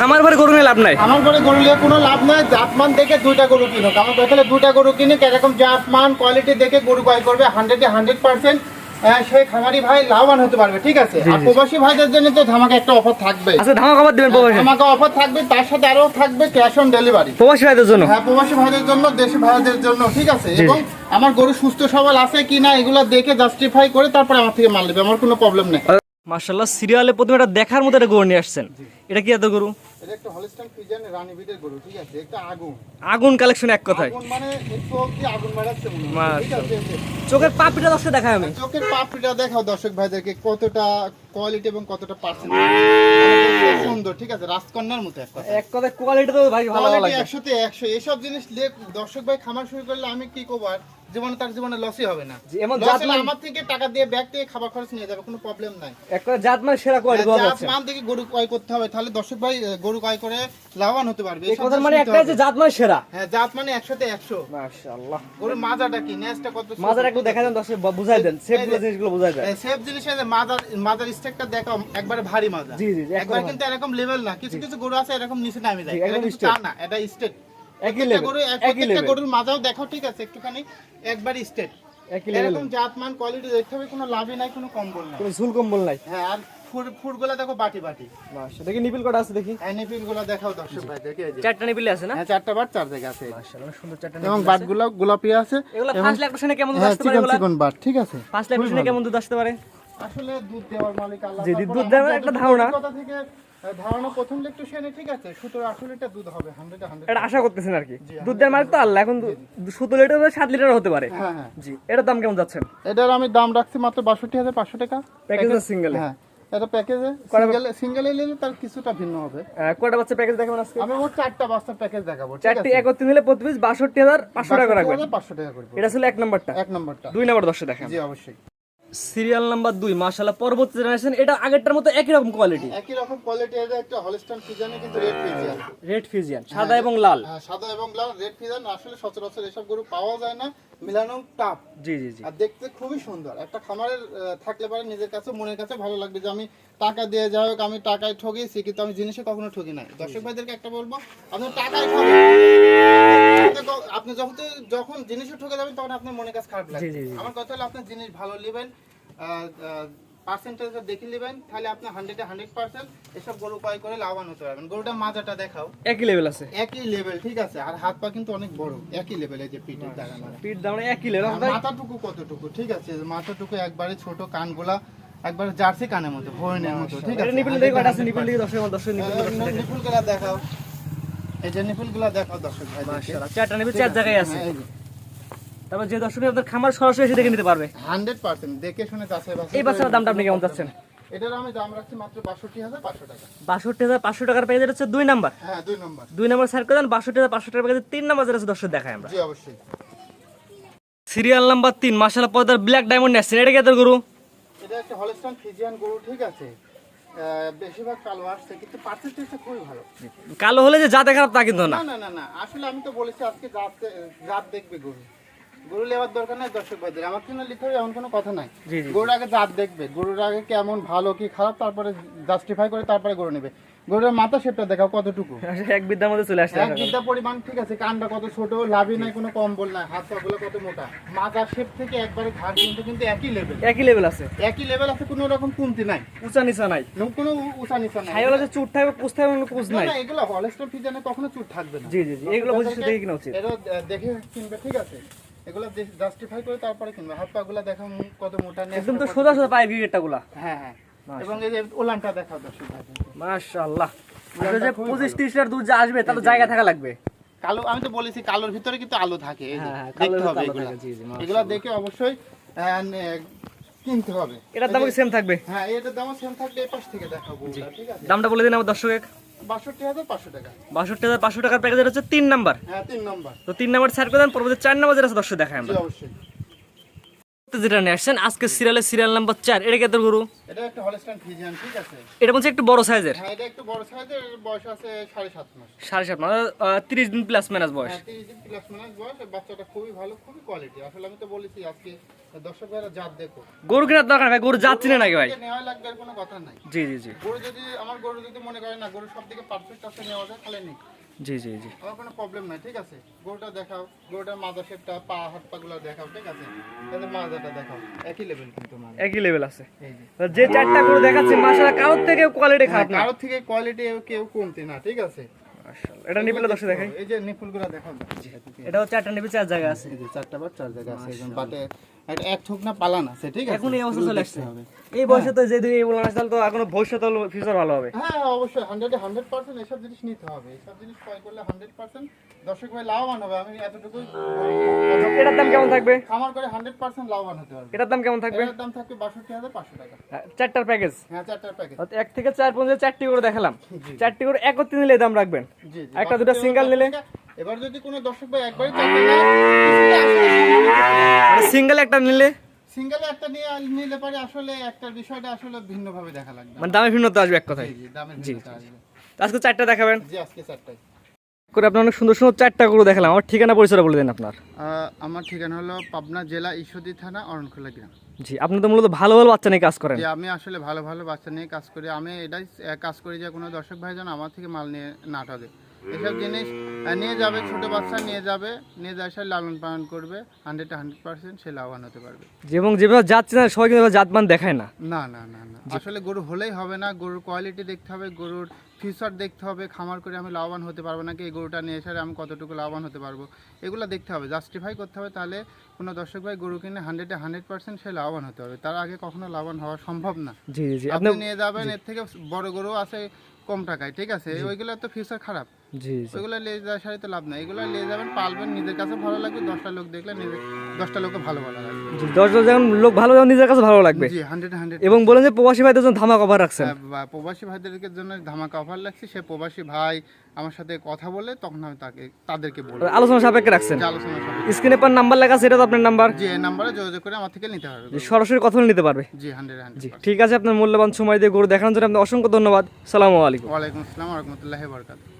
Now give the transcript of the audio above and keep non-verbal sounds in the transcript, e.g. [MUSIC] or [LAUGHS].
খামার ঘরে গরু নিয়ে লাভ নাই? আমার ঘরে গরু নিয়ে কোনো লাভ নাই জাতমান দেখে দুইটা গরু কিনো। আমার কথা দুইটা গরু কিনে এরকম জাতমান কোয়ালিটি দেখে গরু ক্রয় করবে হান্ড্রেডে হান্ড্রেড পার্সেন্ট সেই খামারি ভাই লাভবান হতে পারবে ঠিক আছে? আর প্রবাসী ভাইদের জন্য তো ধামাকা একটা অফার থাকবে। আচ্ছা ধামা খাবার দিবেন প্রবাসী। ধামাকা অফার থাকবে তার সাথে আরও থাকবে ক্যাশ অন ডেলিভারি প্রবাসী ভাইদের জন্য? হ্যাঁ প্রবাসী ভাইদের জন্য দেশি ভাইদের জন্য ঠিক আছে? এবং আমার গরু সুস্থ সবল আছে কিনা এগুলো দেখে জাস্টিফাই করে তারপরে আমার থেকে মাল নেবে আমার কোনো প্রবলেম নেই। মার্শাল্লাহ সিরিয়ালে প্রথমে এটা দেখার মতো একটা গরু নিয়ে আসছেন। এটা কি এত গরু? এটা একটা হলিস্টান ফিজিয়ান রানী বিটের গরু ঠিক আছে? একটা আগুন। আগুন কালেকশন এক কথায়। আগুন মানে একটু আগুন মারাচ্ছে চোখের পাপড়িটা দেখায় আমি। চোখের পাপড়িটা দেখাও দর্শক ভাইদেরকে কতটা কোয়ালিটি এবং কতটা পার্সেন্ট সুন্দর ঠিক আছে? রাজকন্যার মতো এক কথা এক কথায় কোয়ালিটি তো ভাই ভালো লাগে। একশোতে একশো এসব জিনিস দর্শক ভাই খামার শুরু করলে আমি কি করব আর? জীবনে তার জীবনে লসই হবে না। এমন জাত মান- আমার থেকে টাকা দিয়ে ব্যাগ থেকে খাবার খরচ নিয়ে যাবে কোনো প্রবলেম নাই। এক জাত মানে সেরা কোয়ালিটি পাওয়া জাত মান থেকে গরু ক্রয় করতে হবে তাহলে দর্শক ভাই গরু ক্রয় করে লাভবান হতে পারবে এই কথার মানে হবে। যে জাত মানে সেরা। হ্যাঁ জাত মানে একশোতে একশো। মাশাআল্লাহ। গরুর মাজাটা কি? নেসটা কত মাজার একটু দেখা দেন দর্শক বুঝাই দেন। সেফগুলো জিনিসগুলো বুঝাই দেন। সেফ জিনিসের যে মাজার মাজার স্টেকটা দেখো একবারে ভারী মাজা জি, জি, একবার কিন্তু এরকম লেভেল না। কিছু কিছু গরু আছে এরকম নিচে নামে যায়। এটা। তা না এটা স্টেট একই গরু একই level। গরুর মাজাও দেখো ঠিক আছে একটুখানি। একবার স্টেট একই লেভেল এরকম জাতমান কোয়ালিটি দেখতে হবে কোনো লাভই নাই কোনো কম্বল নাই। কোনো ঝুল কম্বল নাই? হ্যাঁ আর দেখো বাটি বাটি। মাশাআল্লাহ দেখি নিপিল কটা আছে দেখি? অ্যানিপিলগুলো দেখাও দর্শক ভাই দেখি এই যে। চারটা নিপিল আছে না? হ্যাঁ চারটা বাট চার জায়গা আছে। মাশাআল্লাহ সুন্দর চারটা এবং নিপিল বাট আছে। গুলো গোলাপি আছে। এগুলা লাখ ফার্স্ট ল্যাকটেশনে কেমন হ্যাঁ আসতে পারে চিকন এগুলা? চিকন বাট ঠিক আছে। ফার্স্ট ল্যাকটেশনে কেমন দুধ আসতে পারে? আসলে দুধ দেওয়ার মালিক আল্লাহ জি, দুধ দেওয়ার একটা ধারণা। অভিজ্ঞতা থেকে ধারণা প্রথম ঠিক আছে? লিটার দুধ হবে হান্ড্রেড হান্ড্রেড এটা আশা করতেছেন আর কি। দুধ দেওয়ার মালিক তো আল্লাহ এখন সতেরো লিটার হতে পারে। হ্যাঁ হ্যাঁ। জি এটার দাম কেমন যাচ্ছেন এটার আমি দাম রাখছি মাত্র বাষট্টি হাজার পাঁচশো টাকা। প্যাকেজ সিঙ্গেল হ্যাঁ এটা প্যাকেজে সিঙ্গেল সিঙ্গেলে নিলে তার কিছুটা ভিন্ন হবে। কয়টা বাচ্চা প্যাকেজ দেখাবেন আজকে? আমি ওর চারটা বাচ্চার প্যাকেজ দেখাবো চারটি একত্রিশ নিলে প্রতি পিস বাষট্টি হাজার পাঁচশো টাকা রাখবেন। পাঁচশো টাকা করব এটা ছিল এক নম্বরটা। এক নম্বরটা। দুই নম্বর দশটা দেখেন। জি অবশ্যই। সিরিয়াল নাম্বার দুই মাশাল্লাহ পরবর্তী জেনারেশন এটা আগেরটার মতো একই রকম কোয়ালিটি একই রকম কোয়ালিটি এটা একটা হলস্টান ফিজিয়ান কিন্তু রেড ফিজিয়ান রেড ফিজিয়ান সাদা এবং লাল। হ্যাঁ, সাদা এবং লাল রেড ফিজান আসলে সচরাচর এসব গরু পাওয়া যায় না মিলানো টাফ জি জি জি। আর দেখতে খুবই সুন্দর। একটা খামারের আহ, থাকলে পারে নিজের কাছে মনের কাছে ভালো লাগবে যে আমি টাকা দিয়ে যাই হোক আমি টাকায় ঠকিয়েছি কিন্তু আমি জিনিসে কখনো ঠকি নাই। দর্শক ভাইদেরকে একটা বলব আপনি টাকায় ঠকেন আপনি যখন যখন জিনিসে ঠকে যাবেন তখন আপনার মনের কাছে খারাপ লাগবে। আমার কথা হলো আপনি জিনিস ভালো নেবেন পার্সেন্টেজ দেখে নেবেন তাহলে আপনি হান্ড্রেডে হান্ড্রেড পার্সেন্ট এসব গরু ক্রয় করে লাভবান হতে পারবেন। গরুটা মাজাটা দেখাও। একই লেভেল আছে। একই লেভেল ঠিক আছে। আর হাত পা কিন্তু অনেক বড় একই লেভেল এই যে পিঠের দাঁড়ানো পিঠ দাম একই লেভেল আর মাথাটুকু কতটুকু ঠিক আছে? মাথাটুকু একবারে ছোট কানগুলা একবার জার্সি কানের মতো হরিণের মতো ঠিক আছে? নিপিল কয়টা আছে নিপিল দেখে দর্শক দর্শক নিপিল দেখাও। এই যে নিপুলগুলা দেখাও দর্শক ভাই মাশাআল্লাহ চারটা নিপিল চার জায়গায় আছে। হ্যাঁ, তারপর যে দর্শক আপনাদের খামার সরাসরি এসে দেখে নিতে পারবে। হান্ড্রেড পার্সেন্ট দেখে শুনে যাচাই বাছাই এই বাচ্চার দামটা আপনি কেমন চাচ্ছেন? এটার আমি দাম রাখছি মাত্র টাকা। টাকার পেয়ে হচ্ছে দুই নাম্বার। হ্যাঁ দুই নম্বর। দুই নাম্বার সার্চ করে দেন বাষট্টি হাজার পাঁচশো টাকার পেয়ে তিন নাম্বার যেটা আছে দর্শক দেখায় আমরা। জি অবশ্যই। সিরিয়াল নাম্বার তিন মাসালা পর্দার ব্ল্যাক ডায়মন্ড নেসছেন এটা কি এদের গরু? এটা একটা ফিজিয়ান গরু ঠিক আছে। বেশিরভাগ কালো আসছে কিন্তু পার্সেন্টেজটা খুবই ভালো। কালো হলে যে জাতে খারাপ তা কিন্তু না। না না না আসলে আমি তো বলেছি আজকে জাত জাত দেখবে গরু। গরু নেওয়ার দরকার নাই দর্শক ভাইদের। আমার জন্য লিখতে হবে এমন কোনো কথা নাই। গরুর আগে জাত দেখবে। গরুর আগে কেমন ভালো কি খারাপ তারপরে জাস্টিফাই করে তারপরে গরু নেবে। গরুর মাথা শেপটা দেখাও কতটুকু। [LAUGHS] এক মধ্যে চলে আসছে এক বিদ্যা পরিমাণ ঠিক আছে কানটা কত ছোট লাভি নাই কোনো কম্বল নাই হাত পাগুলো কত মোটা। মাথার শেপ থেকে একবারে ঘাড় কিন্তু কিন্তু একই লেভেল একই লেভেল আছে। একই লেভেল আছে কোনো রকম কমতি নাই। উঁচা নিচা নাই। কোনো উঁচা নিচা নাই। হাইওয়ালা যে চুট থাকবে পুষ থাকবে কোনো না, নাই। এগুলো হলস্টার ফিজানে কখনো চুট থাকবে না। জি জি জি এগুলো বুঝে দেখে কিনা উচিত। এটা দেখে কিনবে ঠিক আছে। এগুলো জাস্টিফাই করে তারপরে কিনবে। হাত পা দেখো কত মোটা নেই একদম তো সোজা সোজা পায়ে গিয়েটা হ্যাঁ হ্যাঁ। এবং এই যে ওলানটা দেখাও দর্শক মাশাআল্লাহ। যে পঁচিশ ত্রিশ লিটার দুধ যে আসবে তাহলে জায়গা থাকা লাগবে? কালো আমি তো বলেছি কালোর ভিতরে কিন্তু আলো থাকে এই যে, হ্যাঁ, দেখতে হবে এগুলা। দেখে অবশ্যই কিনতে হবে। এটার দাম সেম থাকবে? হ্যাঁ এটার সেম থাকবে এই পাশ থেকে দেখাবো ঠিক আছে? দামটা বলে দিন আমার দর্শক বাষট্টি হাজার পাঁচশো টাকা। বাষট্টি হাজার পাঁচশো টাকার প্যাকেজের হচ্ছে তিন নাম্বার। হ্যাঁ তিন নাম্বার। তো তিন নাম্বার সাইড করে দেন পরবর্তী চার নাম্বার যেটা আছে দর্শক দেখায় আমরা। অবশ্যই। যেটা নিয়ে আসছেন আজকে সিরিয়ালের সিরিয়াল নাম্বার চার এটা কত গরু? এটা একটা হলস্টাইন ফিজিয়ান ঠিক আছে। এটা বলছে একটু বড় সাইজের হ্যাঁ এটা একটু বড় সাইজের বয়স আছে সাড়ে সাত মাস। সাড়ে সাত মানে তিরিশ দিন প্লাস মাইনাস বয়স। হ্যাঁ তিরিশ দিন প্লাস মাইনাস বয়স বাচ্চাটা খুবই ভালো খুবই কোয়ালিটি আসলে আমি তো বলেছি আজকে দর্শক ভাইরা জাত দেখো। গরু কেনার দরকার ভাই গরু যাচ্ছে না নাকি ভাই? নেওয়া লাগবে আর কোনো কথা নাই। জি জি জি। গরু যদি আমার গরু যদি মনে করে না গরু সব দিকে পারফেক্ট আছে নেওয়া যায় তাহলে নেই। জি জি জি। আমার কোনো প্রবলেম নাই ঠিক আছে? গরুটা দেখাও। গরুটার মাজা শেপটা পা হাত পা গুলো দেখাও ঠিক আছে? তাহলে মাজাটা দেখাও। একই লেভেল কিন্তু মাজা একই লেভেল আছে। এই যে। চারটা গরু দেখাচ্ছে মাসালা কারোর থেকে কোয়ালিটি খারাপ না। কারোর থেকে কোয়ালিটি কেউ কমতি না ঠিক আছে? এটা নিপিলে দর্শক দেখাই। এই যে নিপুলগুলো দেখাও। এটা হচ্ছে চারটা নিপি চার জায়গা আছে। চারটা বার চার জায়গা আছে একদম বাটে এক থোক না পালান আছে ঠিক আছে? এখন এই অবস্থা চলে আসছে। এই বয়সে তো যে দুই এই বললাম তাহলে তো এখনও ভবিষ্যৎ ফিউচার ভালো হবে। হ্যাঁ হ্যাঁ, অবশ্যই হান্ড্রেডে হান্ড্রেড পার্সেন্ট এসব জিনিস নিতে হবে। এসব জিনিস ক্রয় করলে হান্ড্রেড পার্সেন্ট দর্শক ভাই লাভবান হবে। আমি এতটুকুই এটার দাম কেমন থাকবে? করে হান্ড্রেড পার্সেন্ট লাভবান হতে এটার দাম কেমন থাকবে? এটার দাম থাকবে বাষট্টি হাজার পাঁচশো টাকা। হ্যাঁ, চারটার প্যাকেজ হ্যাঁ চারটার প্যাকেজ এক থেকে চার পর্যন্ত চারটি করে দেখালাম। চারটি করে একত্রে নিলে দাম রাখবেন। একটা দুটো single নিলে? এবার যদি কোনো দর্শক ভাই একবারই চারটে সিঙ্গেল একটা নিলে? সিঙ্গেলে একটা নিয়ে নিলে পারে আসলে একটা বিষয়টা আসলে ভিন্নভাবে দেখা লাগবে। মানে দামে ভিন্নতা আসবে এক কথায়? জি আজকে চারটা দেখাবেন? জি আজকে চারটায় করে আপনার অনেক সুন্দর সুন্দর চারটা করে দেখালাম। আমার ঠিকানা পরিচয় বলে দেন আপনার। আমার ঠিকানা হলো পাবনা জেলা ঈশ্বরদী থানা অরণখোলা গ্রাম। জি আপনি তো মূলত ভালো ভালো বাচ্চা নিয়ে কাজ করেন। আমি আসলে ভালো ভালো বাচ্চা নিয়ে কাজ করি। আমি এটাই কাজ করি যে কোনো দর্শক ভাই যেন আমার থেকে মাল নিয়ে না ঠকে এসব জিনিস নিয়ে যাবে ছোট বাচ্চা নিয়ে যাবে নিয়ে যাওয়ার সাথে লালন পালন করবে হান্ড্রেড হান্ড্রেড পার্সেন্ট সে লাভবান হতে পারবে। এবং যেভাবে যাচ্ছে না সবাই কিন্তু জাতমান দেখায় না। না না না না। আসলে গরু হলেই হবে না গরুর কোয়ালিটি দেখতে হবে গরুর ফিউচার দেখতে হবে খামার করে আমি লাভবান হতে পারব নাকি এই গরুটা নিয়ে এসে আমি কতটুকু লাভবান হতে পারব? এগুলো দেখতে হবে জাস্টিফাই করতে হবে তাহলে কোনো দর্শক ভাই গরু কিনে হান্ড্রেডে হান্ড্রেড পার্সেন্ট সে লাভবান হতে হবে তার আগে কখনো লাভবান হওয়া সম্ভব না। জি জি আপনি নিয়ে যাবেন এর থেকে বড় গরু আছে কম টাকায় ঠিক আছে? ওইগুলো তো ফিউচার খারাপ। জি জি। ওইগুলো নিয়ে যাওয়ার সাথে তো লাভ নাই। এগুলো নিয়ে যাবেন পালবেন নিজের কাছে ভালো লাগবে দশটা লোক দেখলে নিজে দশটা লোকে ভালো ভালো লাগবে জি দশজন যেমন লোক ভালো যেমন নিজের কাছে ভালো লাগবে। জি হান্ড্রেড হান্ড্রেড এবং বলেন যে প্রবাসী ভাইদের জন্য রাখছেন। হ্যাঁ, প্রবাসী ভাইদেরকে জন্য ধামাকা অফার লাগছে সে প্রবাসী ভাই আমার সাথে কথা বলে তখন আমি তাকে তাদেরকে বলব। আলোচনা সাপেক্ষে রাখছেন। আলোচনা স্ক্রিনে পর নাম্বার লেখা আছে এটা তো আপনার নাম্বার এই নাম্বারে যোগাযোগ করে আমার থেকে নিতে যে সরাসরি কথা বলে নিতে পারবে। জি হান্ড্রেড জি ঠিক আছে আপনার মূল্যবান সময় দিয়ে গরু দেখানোর জন্য অসংখ্য ধন্যবাদ। সালামু আলাইকুম। ওয়ালাইকুম আসসালাম রহমতুল্লাহ